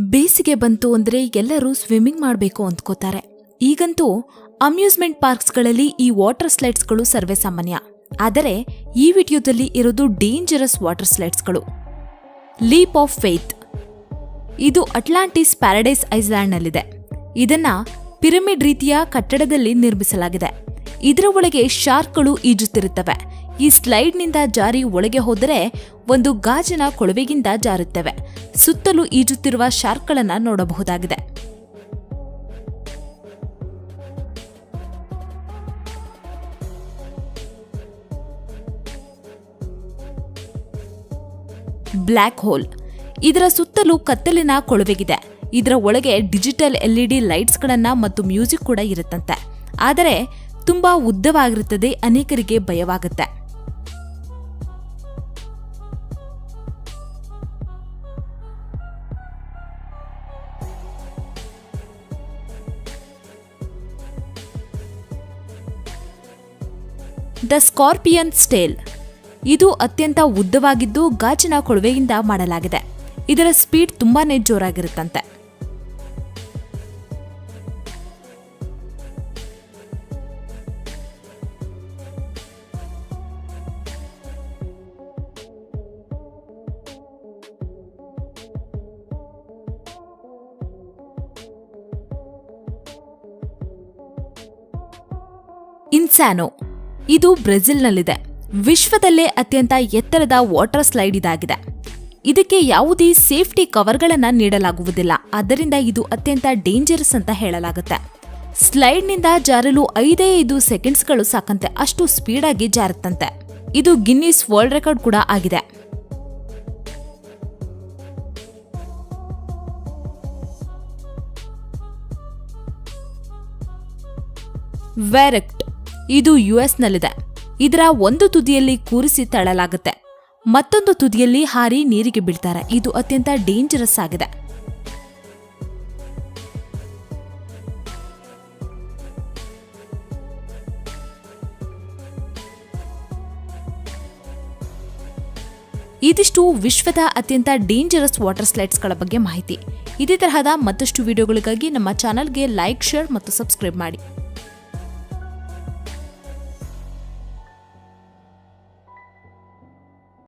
ಬೇಸಿಗೆ ಬಂತು ಅಂದ್ರೆ ಎಲ್ಲರೂ ಸ್ವಿಮ್ಮಿಂಗ್ ಮಾಡಬೇಕು ಅಂದ್ಕೋತಾರೆ. ಈಗಂತೂ ಅಮ್ಯೂಸ್ಮೆಂಟ್ ಪಾರ್ಕ್ಸ್ಗಳಲ್ಲಿ ಈ ವಾಟರ್ ಸ್ಲೈಡ್ಸ್ಗಳು ಸರ್ವೇ ಸಾಮಾನ್ಯ. ಆದರೆ ಈ ವಿಡಿಯೋದಲ್ಲಿ ಇರೋದು ಡೇಂಜರಸ್ ವಾಟರ್ ಸ್ಲೈಡ್ಸ್ಗಳು ಲೀಪ್ ಆಫ್ ಫೇತ್ ಇದು ಅಟ್ಲಾಂಟಿಸ್ ಪ್ಯಾರಡೈಸ್ ಐಸ್ಲ್ಯಾಂಡ್ನಲ್ಲಿದೆ ಇದನ್ನ ಪಿರಮಿಡ್ ರೀತಿಯ ಕಟ್ಟಡದಲ್ಲಿ ನಿರ್ಮಿಸಲಾಗಿದೆ. ಇದರ ಒಳಗೆ ಶಾರ್ಕ್ಗಳು ಈಜುತ್ತಿರುತ್ತವೆ. ಈ ಸ್ಲೈಡ್ನಿಂದ ಜಾರಿ ಒಳಗೆ ಹೋದರೆ ಒಂದು ಗಾಜಿನ ಕೊಳವೆಗಿಂದ ಜಾರುತ್ತವೆ. ಸುತ್ತಲೂ ಈಜುತ್ತಿರುವ ಶಾರ್ಕ್ಗಳನ್ನು ನೋಡಬಹುದಾಗಿದೆ. Black hole. ಇದರ ಸುತ್ತಲೂ ಕತ್ತಲಿನ ಕೊಳವೆಗಿದೆ. ಇದರ ಒಳಗೆ ಡಿಜಿಟಲ್ ಎಲ್ಇಡಿ ಲೈಟ್ಸ್ಗಳನ್ನು ಮತ್ತು ಮ್ಯೂಸಿಕ್ ಕೂಡ ಇರುತ್ತಂತೆ. ಆದರೆ ತುಂಬಾ ಉದ್ದವಾಗಿರುತ್ತದೆ, ಅನೇಕರಿಗೆ ಭಯವಾಗುತ್ತೆ. The scorpion tail. ಇದು ಅತ್ಯಂತ ಉದ್ದವಾಗಿದ್ದು ಗಾಜಿನ ಕೊಳವೆಯಿಂದ ಮಾಡಲಾಗಿದೆ. ಇದರ ಸ್ಪೀಡ್ ತುಂಬಾನೇ ಜೋರಾಗಿರುತ್ತಂತೆ. ಇನ್ಸ್ಯಾನೋ. ಇದು ಬ್ರೆಜಿಲ್ನಲ್ಲಿದೆ. ವಿಶ್ವದಲ್ಲೇ ಅತ್ಯಂತ ಎತ್ತರದ ವಾಟರ್ ಸ್ಲೈಡ್ ಇದಾಗಿದೆ. ಇದಕ್ಕೆ ಯಾವುದೇ ಸೇಫ್ಟಿ ಕವರ್ಗಳನ್ನು ನೀಡಲಾಗುವುದಿಲ್ಲ. ಆದ್ದರಿಂದ ಇದು ಅತ್ಯಂತ ಡೇಂಜರಸ್ ಅಂತ ಹೇಳಲಾಗುತ್ತೆ. ಸ್ಲೈಡ್ನಿಂದ ಜಾರಲು ಐದೇ ಐದು ಸೆಕೆಂಡ್ಸ್ಗಳು ಸಾಕಂತೆ. ಅಷ್ಟು ಸ್ಪೀಡಾಗಿ ಜಾರುತ್ತಂತೆ. ಇದು ಗಿನ್ನಿಸ್ ವರ್ಲ್ಡ್ ರೆಕಾರ್ಡ್ ಕೂಡ ಆಗಿದೆ. ವೆರೆಕ್ಟ್ ಇದು ಯುಎಸ್ನಲ್ಲಿದೆ. ಇದರ ಒಂದು ತುದಿಯಲ್ಲಿ ಕೂರಿಸಿ ತಳ್ಳಲಾಗುತ್ತೆ. ಮತ್ತೊಂದು ತುದಿಯಲ್ಲಿ ಹಾರಿ ನೀರಿಗೆ ಬೀಳ್ತಾರೆ. ಇದು ಅತ್ಯಂತ ಡೇಂಜರಸ್ ಆಗಿದೆ. ಇದಿಷ್ಟು ವಿಶ್ವದ ಅತ್ಯಂತ ಡೇಂಜರಸ್ ವಾಟರ್ ಸ್ಲೈಡ್ಸ್ಗಳ ಬಗ್ಗೆ ಮಾಹಿತಿ. ಇದೇ ತರಹದ ಮತ್ತಷ್ಟು ವಿಡಿಯೋಗಳಿಗಾಗಿ ನಮ್ಮ ಚಾನಲ್ಗೆ ಲೈಕ್ ಶೇರ್ ಮತ್ತು ಸಬ್ಸ್ಕ್ರೈಬ್ ಮಾಡಿ.